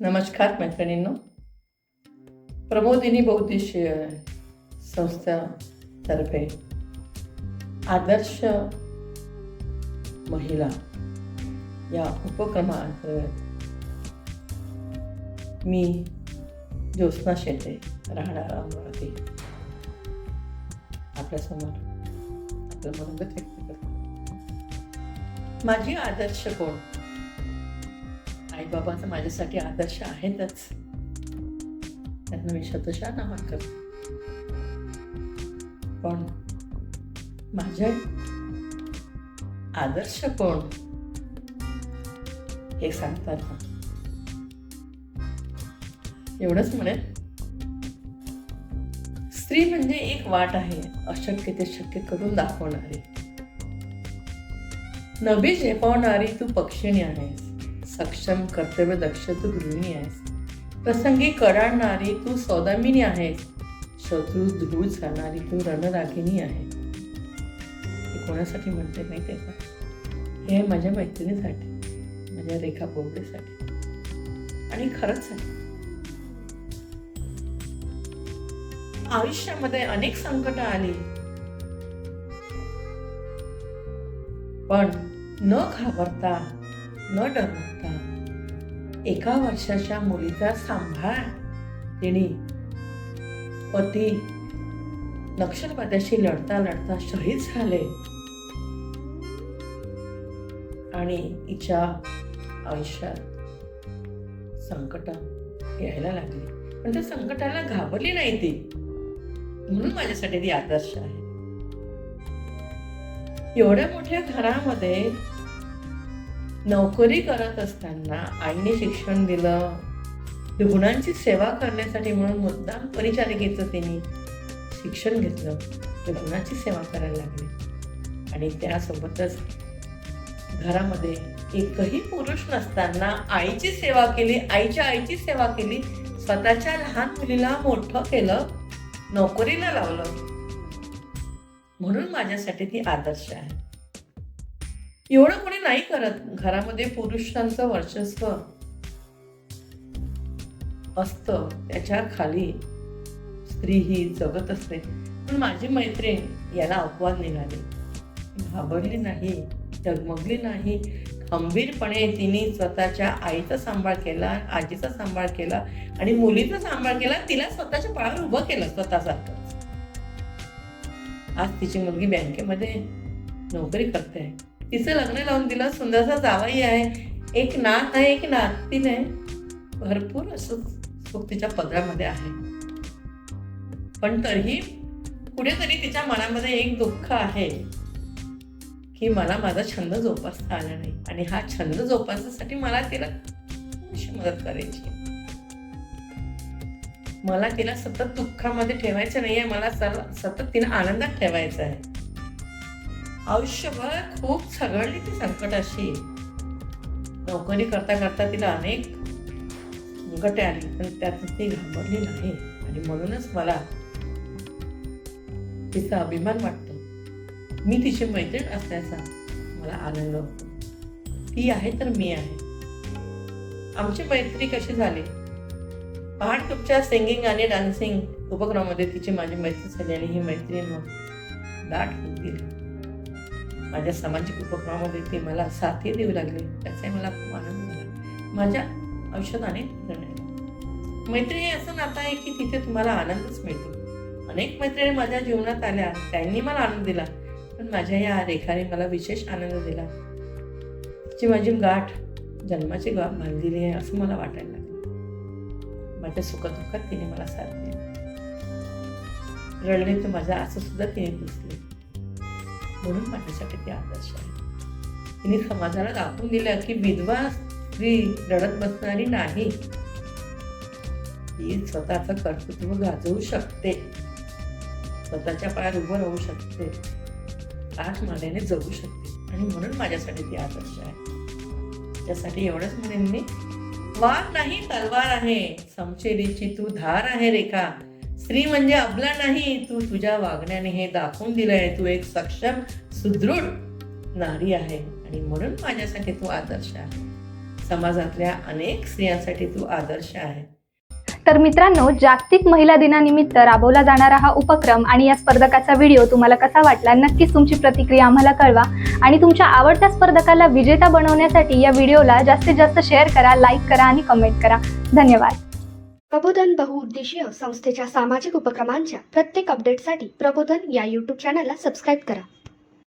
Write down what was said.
नमस्कार मैत्रिणींनो. प्रबोधिनी बौद्धिश संस्थातर्फे आदर्श महिला या उपक्रमाअंतर्गत मी ज्योत्स्ना शेटे राहणार अमरावती आपल्यासमोर आपलं मनोगत व्यक्त करतो. माझी आदर्श कोण? आईबाबा तर माझ्यासाठी आदर्श आहेतच. त्यांना मी शतशा नमन करते. पण माझे आदर्श कोण? हे सांगताना एवढंच म्हणेल स्त्री म्हणजे एक वाट आहे अशक्य ते शक्य करून दाखवणारी. नभी झेपावणारी तू पक्षिणी आहेस. सक्षम कर्तव्य दक्ष तू गृहिणी आहेस. प्रसंगी कराडणारी तू सौदामिनी आहेस. शत्रू धूळ जाणारी तू रणरागिनी आहे. कोणासाठी म्हणते माहिती आहे का? हे माझ्या मैत्रिणीसाठी माझ्या रेखा बोबडेसाठी आणि खरंच आहे. आयुष्यामध्ये अनेक संकट आली. पण न घाबरता न डरता एका वर्षाच्या मुलीचा सांभाळ तिने पती नक्षलवाद्याशी लढता लढता शहीद झाले. आणि हिच्या आयुष्यात संकट यायला लागली. पण त्या संकटाला घाबरली नाही ती. म्हणून माझ्यासाठी ती आदर्श आहे. एवढ्या मोठ्या घरामध्ये नोकरी करत असताना आईने शिक्षण दिलं. रुग्णांची सेवा करण्यासाठी म्हणून मुद्दाम परिचारिकेचं तिने शिक्षण घेतलं. रुग्णाची सेवा करायला लागली. आणि त्यासोबतच घरामध्ये एकही पुरुष नसताना आईची सेवा केली आईच्या आईची सेवा केली. स्वतःच्या लहान मुलीला मोठं केलं नोकरीला लावलं. म्हणून माझ्यासाठी ती आदर्श आहे. एवढं कोणी नाही करत. घरामध्ये पुरुषांचं वर्चस्व असतं. त्याच्याखाली स्त्री ही जगत असते. पण माझी मैत्रीण याला अपवाद निघाली. घाबरली नाही डगमगली नाही. खंबीरपणे तिने स्वतःच्या आईचा सांभाळ केला आजीचा सांभाळ केला आणि मुलीचा सांभाळ केला. तिला स्वतःच्या पायावर उभं केलं स्वतःसारखं. आज तिची मुलगी बँकेमध्ये नोकरी करते. तिचं लग्न लावून दिलं सुंदरसा जावाई आहे. एक नात आहे एक नातीन आहे. भरपूर असं सुख तिच्या पदरामध्ये आहे. पण तरीही कुठेतरी तिच्या मनामध्ये एक दुःख आहे की मला माझा छंद जोपासता आला नाही. आणि हा छंद जोपासण्यासाठी मला तिला कशी मदत करायची मला तिला सतत दुःखामध्ये ठेवायचं नाही आहे मला सर्व- सतत तिला आनंदात ठेवायचं आहे. आयुष्यभर खूप सगळली ती संकटाशी नोकरी करता करता तिला अनेक संकटे आली पण त्यात ती घाबरली नाही. आणि म्हणूनच मला तिचा अभिमान वाटतो. मी तिची मैत्रीण असल्याचा मला आनंद होतो. ती आहे तर मी आहे. आमची मैत्री कशी झाली? पहाट तुमच्या सिंगिंग आणि डान्सिंग उपक्रमामध्ये तिची माझी मैत्री झाली आणि ही मैत्री मग दाट होत गेली. माझ्या सामाजिक उपक्रमामध्ये ते मला साथही देऊ लागले. त्याचाही मला खूप आनंद झाला. माझ्या आयुष्यात अनेक मैत्री हे असं नातं आहे की तिथे तुम्हाला आनंदच मिळतो. अनेक मैत्रिणी माझ्या जीवनात आल्या. त्यांनी मला आनंद दिला. पण माझ्या या रेखाने मला विशेष आनंद दिला. जी माझी गाठ जन्माची गाठ बांधलेली आहे असं मला वाटायला लागलं. माझ्या सुखदुःखात तिने मला साथ दिली. रडले तर माझा असं सुद्धा तिने पुसले. म्हणून माझ्यासाठी ती आदर्श आहे. तिने समाजाला दाखवून दिलं की विधवा स्त्री रडत बसणारी नाही. ती स्वतःचं कर्तृत्व गाजवू शकते. स्वतःच्या पायात उभं राहू शकते. आज मानेने जगू शकते. आणि म्हणून माझ्यासाठी ती आदर्श आहे. त्यासाठी एवढंच म्हणेन मी. वाघ नाही तलवार आहे. समशेरीची तू धार आहे रेखा. स्त्री म्हणजे अबला नाही तू तुझ्या वागण्याने हे दाखवून दिलंय तू एक सक्षम सुदृढ नारी आहे. आणि म्हणून माझ्यासाठी तू आदर्श आहे. समाजातल्या अनेक स्त्रियांसाठी तू आदर्श आहे. तर मित्रांनो जागतिक महिला दिनानिमित्त राबवला जाणारा हा उपक्रम आणि या स्पर्धकाचा व्हिडिओ तुम्हाला कसा वाटला नक्कीच तुमची प्रतिक्रिया आम्हाला कळवा. आणि तुमच्या आवडत्या स्पर्धकाला विजेता बनवण्यासाठी या व्हिडिओला जास्तीत जास्त शेअर करा लाईक करा आणि कमेंट करा. धन्यवाद. प्रबोधन बहुउद्देशीय संस्थेच्या सामाजिक उपक्रमांच्या प्रत्येक अपडेटसाठी प्रबोधन या यूट्यूब चॅनलला सबस्क्राईब करा.